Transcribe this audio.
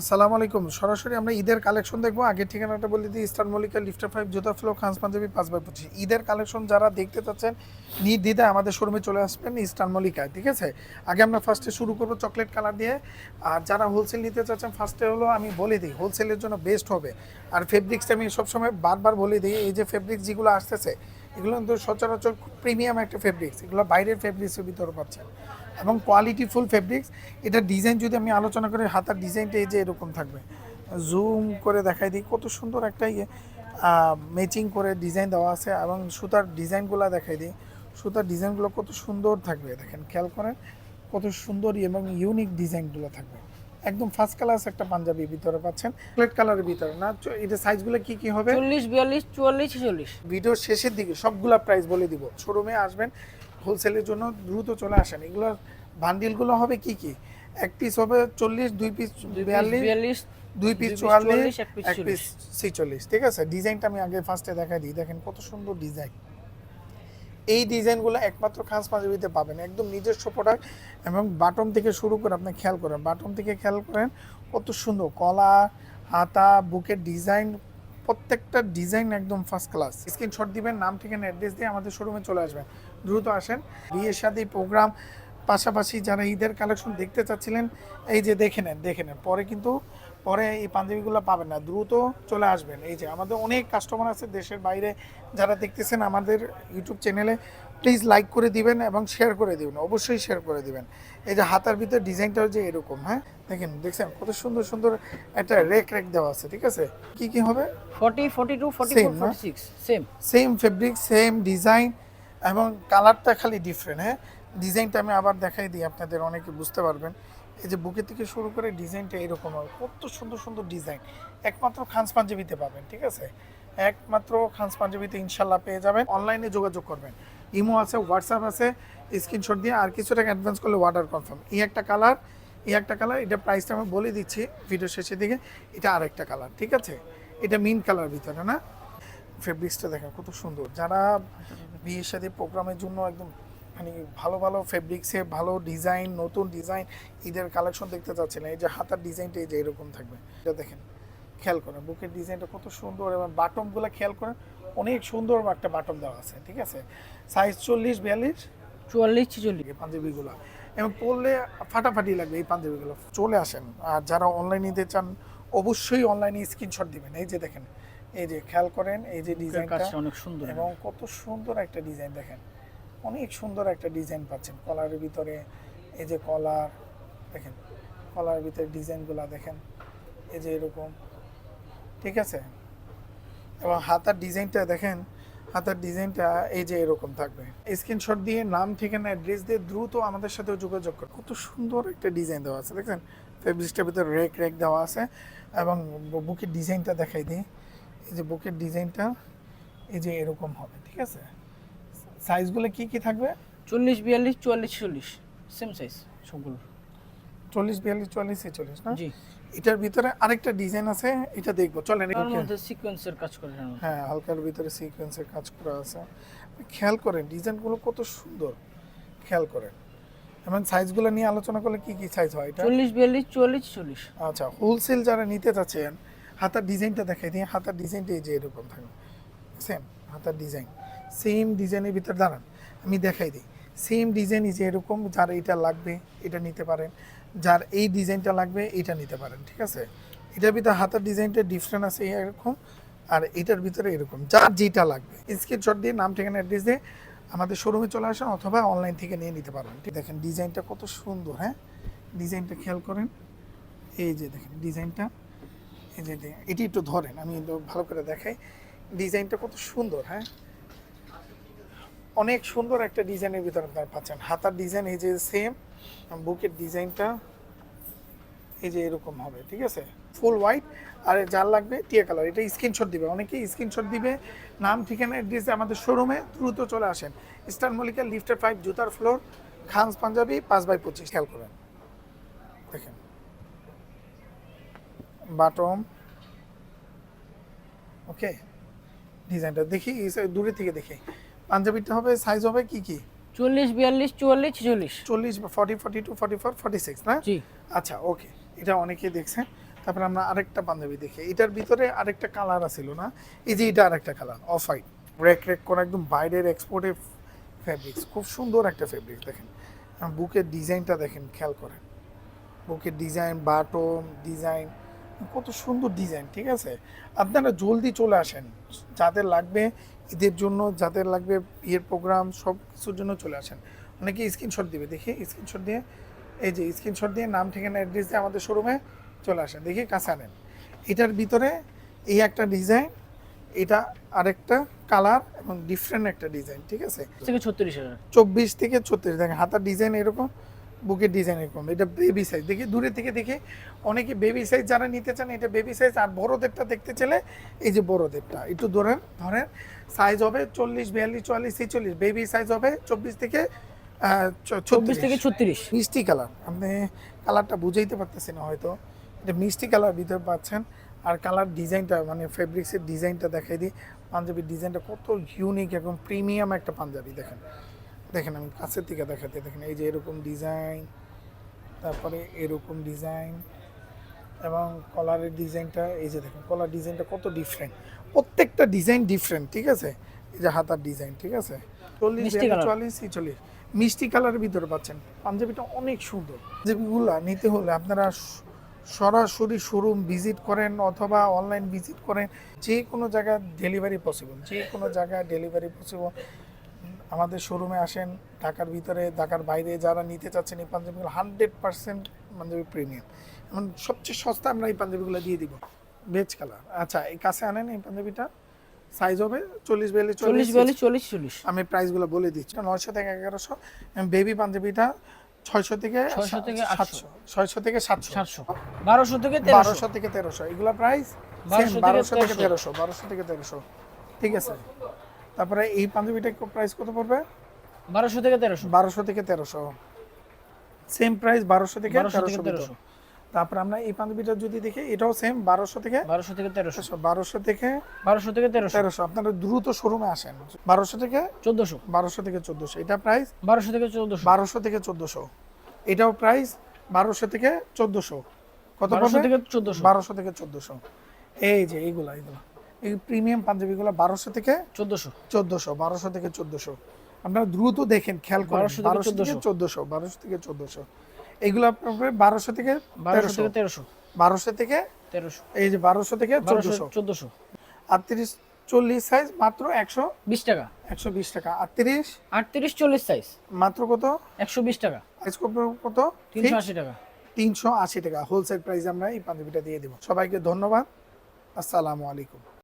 আসসালামু আলাইকুম। সরাসরি আমরা ঈদের কালেকশন দেখব। আগে ঠিকানাটা বলে দিই, ইস্টার্ন মল্লিকা লিফটার ফাইভ জুতা ফ্লো খান্স পাঞ্জাবি, পাঁচ বাই পঁচিশ। ঈদের কালেকশন যারা দেখতে চাচ্ছেন নির্দ্বিধায় আমাদের শোরুমে চলে আসবেন ইস্টার্ন মল্লিকায়, ঠিক আছে? আগে আমরা ফার্স্টে শুরু করব চকলেট কালার দিয়ে। আর যারা হোলসেল নিতে চাচ্ছেন ফার্স্টে হলো আমি বলে দিই হোলসেলের জন্য বেস্ট হবে। আর ফেব্রিক্সটা আমি সবসময় বারবার বলে দিই, এই যে ফেব্রিক্স যেগুলো আসতেছে এগুলো কিন্তু সচরাচর খুব প্রিমিয়াম একটা ফেব্রিক্স এগুলো বাইরের ফেব্রিক্সের ভিতরে পাচ্ছেন। এবং কোয়ালিটি ফুল ফেব্রিক্স এটা ডিজাইন যদি আমি আলোচনা করি, হাতার ডিজাইনটা এই যে এরকম থাকবে। জুম করে দেখাই দিই, কত সুন্দর একটা ইয়ে ম্যাচিং করে ডিজাইন দেওয়া আছে এবং সুতার ডিজাইনগুলো দেখাই দিই। সুতার ডিজাইনগুলো কত সুন্দর থাকবে, দেখেন, খেয়াল করেন, কত সুন্দর এবং ইউনিক ডিজাইনগুলো থাকবে। একদম ফার্স্ট ক্লাস একটা পাঞ্জাবি ভিতরে পাচ্ছেন। প্লেট কালারের ভিতরে না? এটা সাইজগুলো কি কি হবে? চল্লিশ বিয়াল্লিশ চুয়াল্লিশ ছেচল্লিশ। ভিডিও শেষের দিকে সবগুলা প্রাইস বলে দিব। শোরুমে আসবেন হোলসেলের জন্য দ্রুত চলে আসেন। এগুলো বান্ডিলগুলো হবে কি কি? এক পিস হবে চল্লিশ দুই পিস বিয়াল্লিশ বিয়াল্লিশ দুই পিস দুই piece চুয়াল্লিশ চুয়াল্লিশ, এক এক পিস ছিচল্লিশ। ঠিক আছে? ডিজাইনটা আমি আগে ফার্স্টে দেখাই দিই। দেখেন কত সুন্দর ডিজাইন এই ডিজাইনগুলো একমাত্র খাস পাঞ্জাবিতে পাবেন। একদম নিজস্ব প্রোডাক্ট এবং বাটম থেকে শুরু করে আপনি খেয়াল করেন বাটম থেকে খেয়াল করেন কত সুন্দর কলা, হাতা, বুকের ডিজাইন প্রত্যেকটা ডিজাইন একদম ফার্স্ট ক্লাস স্ক্রিনশট দিবেন, নাম, ঠিকানা অ্যাড্রেস দিয়ে আমাদের শোরুমে চলে আসবেন। দ্রুত আসেন। বিয়ের সাথে প্রোগ্রাম পাশাপাশি যারা ঈদের কালেকশন দেখতে চাচ্ছিলেন, এই যে দেখে নেন দেখে নেন। পরে কিন্তু পরে এই পাঞ্জাবিগুলো পাবেন না দ্রুত চলে আসবেন। এই যে আমাদের অনেক কাস্টমার আছে দেশের বাইরে যারা দেখতেছেন আমাদের ইউটিউব চ্যানেলে প্লিজ লাইক করে দিবেন এবং শেয়ার করে দিবেন অবশ্যই শেয়ার করে দিবেন। এই যে হাতার ভিতরে ডিজাইনটা যে এরকম হ্যাঁ? দেখেন দেখছেন? কত সুন্দর সুন্দর একটা রেক রেক দেওয়া আছে ঠিক আছে? কি কি হবে? Forty forty two forty Same, four না? Forty six same same fabric same design এবং কালারটা খালি ডিফারেন্ট হ্যাঁ? ডিজাইনটা আমি আবার দেখাই দিই আপনাদের অনেকে বুঝতে পারবেন। এই যে বুকে থেকে শুরু করে ডিজাইনটা এরকম হবে। কত সুন্দর সুন্দর ডিজাইন। একমাত্র খানস পাঞ্জাবিতে পাবেন, ঠিক আছে? একমাত্র খানস পাঞ্জাবিতে ইনশাল্লাহ পেয়ে যাবেন। অনলাইনে যোগাযোগ করবেন। ইমো আছে, হোয়াটসঅ্যাপ আছে, স্ক্রিনশট দিয়ে আর কিছু টাকা অ্যাডভান্স করলে অর্ডার কনফার্ম এই একটা কালার এই একটা কালার এটা প্রাইসটা আমি বলে দিচ্ছি ভিডিও শেষের দিকে। এটা আরেকটা কালার ঠিক আছে? এটা মিন কালার ভিতরে, না? ফেব্রিক্সটা দেখেন কত সুন্দর। যারা বিয়ের সাথে প্রোগ্রামের জন্য একদম মানে ভালো ভালো ফেব্রিক্সে ভালো ডিজাইন নতুন ডিজাইন ঈদের কালেকশন দেখতে চাচ্ছিলেন এই যে হাতার ডিজাইনটা এই যে এরকম থাকবে। এটা দেখেন খেয়াল করেন বুকের ডিজাইনটা কত সুন্দর এবং বাটমগুলো খেয়াল করেন অনেক সুন্দর একটা বাটম দেওয়া আছে ঠিক আছে? সাইজ চল্লিশ বিয়াল্লিশ? চুয়াল্লিশ ছেচল্লিশ। পাঞ্জাবিগুলো। এবং পরলে ফাটাফাটি লাগবে এই পাঞ্জাবিগুলো চলে আসেন। আর যারা অনলাইন নিতে চান অবশ্যই অনলাইনে স্ক্রিনশট দিবেন। এই যে দেখেন এই যে খেয়াল করেন এই যে ডিজাইনটা অনেক সুন্দর। এবং কত সুন্দর একটা ডিজাইন দেখেন। অনেক সুন্দর একটা ডিজাইন পাচ্ছেন। কলারের ভিতরে এই যে কলার, দেখেন, কলার ভিতরে ডিজাইনগুলো দেখেন, এই যে এরকম, ঠিক আছে? এবং হাতার ডিজাইনটা দেখেন, হাতার ডিজাইনটা এই যে এরকম থাকবে। স্ক্রিনশট দিয়ে নাম, ঠিকানা অ্যাড্রেস দিয়ে দ্রুত আমাদের সাথে যোগাযোগ করুন। কত সুন্দর একটা ডিজাইন দেওয়া আছে দেখেন ফেব্রিক্সটার ভিতরে রেক রেক দেওয়া আছে এবং বুকের ডিজাইনটা দেখাই দিই। এই যে বুকের ডিজাইনটা এই যে এরকম হবে, ঠিক আছে? সাইজগুলো কি কি থাকবে? চল্লিশ বিয়াল্লিশ চুয়াল্লিশ চল্লিশ সেম সাইজ সবগুলো চল্লিশ বিয়াল্লিশ চল্লিশ ছেচল্লিশ না? জি। এটার ভিতরে আরেকটা ডিজাইন আছে এটা দেখব। চলেন Okay. মধ্যে সিকোয়েন্সের কাজ করে হ্যাঁ হালকার ভিতরে সিকোয়েন্সের কাজ করা আছে। খেয়াল করেন ডিজাইনগুলো কত সুন্দর। খেয়াল করেন। এবং সাইজগুলো নিয়ে আলোচনা করলে কি কি সাইজ হয় এটা? চল্লিশ বিয়াল্লিশ চুয়াল্লিশ চল্লিশ আচ্ছা হোলসেল যারা নিতে চাচ্ছেন হাতার ডিজাইনটা দেখাই দিই। হাতার ডিজাইনটা এই যে এরকম থাকবে সেম হাতার ডিজাইন সেম ডিজাইনের ভিতর, দাঁড়ান, আমি দেখাই দিই। সেম ডিজাইন এই যে এরকম, যার এটা লাগবে, এটা নিতে পারেন। যার এই ডিজাইনটা লাগবে এটা নিতে পারেন, ঠিক আছে? এটার ভিতরে হাতের ডিজাইনটা ডিফারেন্ট আছে এরকম, আর এটার ভিতরে এরকম, যার যেটা লাগবে। স্ক্রিনশট দিয়ে নাম, ঠিকানা অ্যাড্রেস দিয়ে আমাদের শোরুমে চলে আসেন অথবা অনলাইন থেকে নিয়ে নিতে পারবেন ঠিক, দেখেন ডিজাইনটা কত সুন্দর হ্যাঁ? ডিজাইনটা খেয়াল করেন। এই যে দেখেন ডিজাইনটা এই যে এটি একটু ধরেন, আমি ভালো করে দেখাই। ডিজাইনটা কত সুন্দর হ্যাঁ? অনেক সুন্দর একটা ডিজাইনের ভিতরে আপনারা পাচ্ছেন। হাতার ডিজাইন এই যে সেম বুকের ডিজাইনটা এই যে এরকম হবে, ঠিক আছে? ফুল হোয়াইট আর যার লাগবে টিয়া কালার এটা স্ক্রিনশট দিবে। অনেকেই স্ক্রিনশট দিবে, নাম, ঠিকানা অ্যাড্রেস আমাদের শোরুমে দ্রুত চলে আসেন। স্টার মল্লিকা লিফটের ফাইভ জুতার ফ্লোর খানস পাঞ্জাবি পাঁচ বাই পঁচিশ, খেয়াল করেন। দেখেন। বাটম ওকে ডিজাইনটা দেখি দূরে থেকে দেখি। পাঞ্জাবিটা হবে সাইজ হবে কি কি? চল্লিশ বিয়াল্লিশ চুয়াল্লিশ ছেচল্লিশ। চল্লিশ forty forty two forty four forty six না? জি। আচ্ছা ওকে এটা অনেকেই দেখছেন তারপরে আমরা আরেকটা পাঞ্জাবি দেখি। এটার ভিতরে আরেকটা কালার আছিল না? এই যে এটা আরেকটা colour off white rack rack করে একদম বাইরের এক্সপোর্টের ফেব্রিক্স খুব সুন্দর একটা ফেব্রিক দেখেন। বুকের ডিজাইনটা দেখেন খেয়াল করেন। বুকের ডিজাইন বাটন ডিজাইন কত সুন্দর ডিজাইন ঠিক আছে? আপনারা জলদি চলে আসেন। যাদের লাগবে ঈদের জন্য যাদের লাগবে ইয়ের প্রোগ্রাম সব কিছুর জন্য চলে আসেন। অনেকে স্ক্রিনশট দিবে দেখি স্ক্রিনশট দিয়ে এই যে স্ক্রিনশট দিয়ে নাম ঠিকানা অ্যাড্রেস দিয়ে আমাদের শোরুমে চলে আসেন। দেখি কাছে আনেন। এটার ভিতরে এই একটা ডিজাইন এটা আরেকটা কালার এবং ডিফারেন্ট একটা ডিজাইন ঠিক আছে? ছত্রিশ হাজার? চব্বিশ থেকে ছত্রিশ দেখেন হাতার ডিজাইন এরকম। বুকের ডিজাইন এরকম। এটা বেবি সাইজ দেখি দূরে থেকে দেখে অনেকে বেবি সাইজ যারা নিতে চান এটা বেবি সাইজ আর বড়দেরটা দেখতে চাইলে এই যে বড়দেরটা একটু ধরেন ধরেন সাইজ হবে চল্লিশ বিয়াল্লিশ চুয়াল্লিশ ছেচল্লিশ। বেবি সাইজ হবে চব্বিশ থেকে চব্বিশ থেকে ছত্রিশ। মিষ্টি কালার আপনি কালারটা বুঝাইতে পারতেছি না হয়তো। এটা মিষ্টি কালার ভিতরে পাচ্ছেন। আর কালার ডিজাইনটা মানে ফেব্রিক্সের ডিজাইনটা দেখাই দিই। পাঞ্জাবির ডিজাইনটা কত ইউনিক এবং প্রিমিয়াম একটা পাঞ্জাবি দেখেন। দেখেন আমি কাছের থেকে দেখাতে দেখেন এই যে এরকম ডিজাইন তারপরে এরকম ডিজাইন এবং কলারের ডিজাইনটা এই যে দেখেন কলার ডিজাইনটা কত ডিফারেন্ট প্রত্যেকটা ডিজাইন ডিফারেন্ট ঠিক আছে? এই যে হাতার ডিজাইন ঠিক আছে? চল্লিশ। চুয়াল্লিশ ছিচল্লিশ। মিষ্টি কালারের ভিতরে পাচ্ছেন। পাঞ্জাবিটা অনেক সুন্দর। যেগুলা নিতে হলে আপনারা সরাসরি শোরুম ভিজিট করেন অথবা অনলাইন ভিজিট করেন। যে কোনো জায়গায় ডেলিভারি পসিবল যে কোনো জায়গায় ডেলিভারি পসিবল আমাদের শোরুমে আসেন ঢাকার ভিতরে ঢাকার বাইরে যারা নিতে চাচ্ছেন এই পাঞ্জাবিগুলো হান্ড্রেড পার্সেন্ট পাঞ্জাবি প্রিমিয়াম এবং সবচেয়ে সস্তা আমরা এই পাঞ্জাবিগুলো দিয়ে দিব বেজ কালার আচ্ছা এই কাছে আনেন এই পাঞ্জাবিটা? সাইজ হবে চল্লিশ বিয়াল্লিশ চল্লিশ। চল্লিশ চল্লিশ চল্লিশ। আমি প্রাইসগুলো বলে দিচ্ছি। নয়শো থেকে এগারোশো বেবি পাঞ্জাবিটা ছয়শো থেকে 600 থেকে সাতশো ছয়শো থেকে সাতশো। সাতশো। বারোশো থেকে বারোশো থেকে তেরোশো। এগুলো প্রাইস বারোশো থেকে তেরোশো বারোশো থেকে তেরোশো। ঠিক আছে? তারপরে এই পাঞ্জাবিটা প্রাইস কত পড়বে বারোশো থেকে তেরোশো বারোশো থেকে তেরোশো সেম প্রাইস বারোশো থেকে তেরোশো তেরোশো তারপরে আমরা এই পাঞ্জাবিটা যদি দেখি এটাও সেম বারোশো থেকে বারোশো থেকে তেরোশো বারোশো থেকে বারোশো থেকে তেরোশো তেরোশো আপনারা দ্রুত শোরুমে আসেন বারোশো থেকে চোদ্দোশো বারোশো থেকে চোদ্দোশো এটা প্রাইস বারোশো থেকে চোদ্দোশো বারোশো থেকে চোদ্দোশো এটাও প্রাইস বারোশো থেকে চোদ্দোশো কত বারোশো থেকে চোদ্দোশো বারোশো থেকে চোদ্দোশো এই যে এইগুলা এইগুলা এই প্রিমিয়াম পাঞ্জাবিগুলো বারোশো থেকে চোদ্দোশো। চোদ্দোশো বারোশো থেকে চোদ্দোশো। আপনারা দ্রুত দেখেন খেয়াল করেন 1200 থেকে বারোশো থেকে চোদ্দোশো। বারোশো থেকে চোদ্দোশো। এগুলো আপনার বারোশো থেকে বারোশো থেকে তেরোশো। বারোশো থেকে তেরোশো। এই যে বারোশো থেকে চোদ্দোশো। চোদ্দোশো। আটত্রিশ চল্লিশ সাইজ মাত্র একশো বিশ টাকা। একশো বিশ টাকা। আটত্রিশ? আটত্রিশ চল্লিশ সাইজ মাত্র কত? একশো বিশ টাকা। সাইজ কত? তিনশো আশি টাকা। তিনশো আশি টাকা। হোলসেল প্রাইস আমরা এই পাঞ্জাবিটা দিয়ে দেবো। সবাইকে ধন্যবাদ। আসসালামু আলাইকুম।